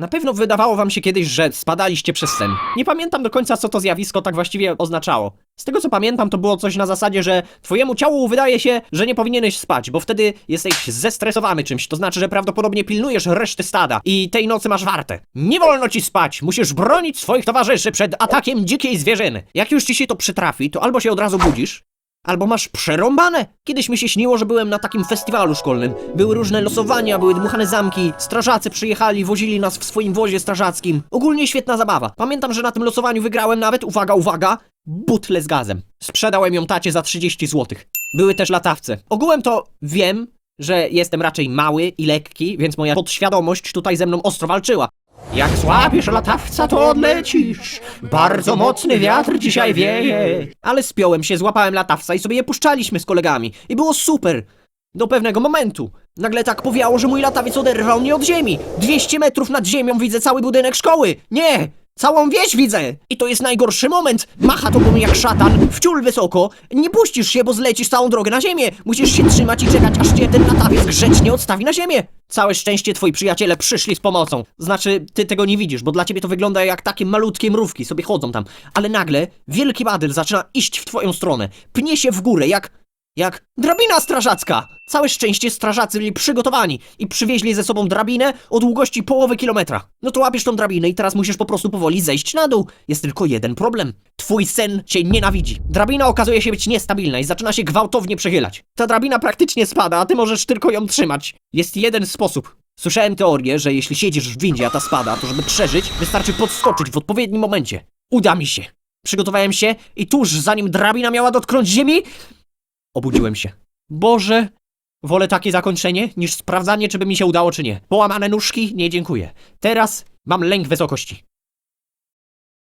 Na pewno wydawało wam się kiedyś, że spadaliście przez sen. Nie pamiętam do końca, co to zjawisko tak właściwie oznaczało. Z tego co pamiętam, to było coś na zasadzie, że twojemu ciału wydaje się, że nie powinieneś spać, bo wtedy jesteś zestresowany czymś. To znaczy, że prawdopodobnie pilnujesz reszty stada i tej nocy masz warte. Nie wolno ci spać, musisz bronić swoich towarzyszy przed atakiem dzikiej zwierzyny. Jak już ci się to przytrafi, to albo się od razu budzisz, Albo masz przerąbane! Kiedyś mi się śniło, że byłem na takim festiwalu szkolnym. Były różne losowania, były dmuchane zamki, strażacy przyjechali, wozili nas w swoim wozie strażackim. Ogólnie świetna zabawa. Pamiętam, że na tym losowaniu wygrałem nawet, uwaga, uwaga, butlę z gazem. Sprzedałem ją tacie za 30 zł. Były też latawce. Ogółem to wiem, że jestem raczej mały i lekki, więc moja podświadomość tutaj ze mną ostro walczyła. Jak złapiesz latawca, to odlecisz. Bardzo mocny wiatr dzisiaj wieje. Ale spiąłem się, złapałem latawca i sobie je puszczaliśmy z kolegami. I było super. Do pewnego momentu. Nagle tak powiało, że mój latawiec oderwał mnie od ziemi. 200 metrów nad ziemią widzę cały budynek szkoły. Nie! Całą wieś widzę! I to jest najgorszy moment! Macha tobą jak szatan, wciul wysoko, nie puścisz się, bo zlecisz całą drogę na ziemię! Musisz się trzymać i czekać, aż cię ten latawiec grzecznie odstawi na ziemię! Całe szczęście twoi przyjaciele przyszli z pomocą. Znaczy, ty tego nie widzisz, bo dla ciebie to wygląda jak takie malutkie mrówki, sobie chodzą tam. Ale nagle wielki badyl zaczyna iść w twoją stronę. Pnie się w górę, jak... Jak drabina strażacka! Całe szczęście strażacy byli przygotowani i przywieźli ze sobą drabinę o długości połowy kilometra. No to łapiesz tą drabinę i teraz musisz po prostu powoli zejść na dół. Jest tylko jeden problem. Twój sen cię nienawidzi. Drabina okazuje się być niestabilna i zaczyna się gwałtownie przechylać. Ta drabina praktycznie spada, a ty możesz tylko ją trzymać. Jest jeden sposób. Słyszałem teorię, że jeśli siedzisz w windzie, a ta spada, to żeby przeżyć, wystarczy podskoczyć w odpowiednim momencie. Uda mi się. Przygotowałem się i tuż zanim drabina miała dotknąć ziemi, Obudziłem się. Boże, wolę takie zakończenie niż sprawdzanie, czy by mi się udało, czy nie. Połamane nóżki? Nie dziękuję. Teraz mam lęk wysokości.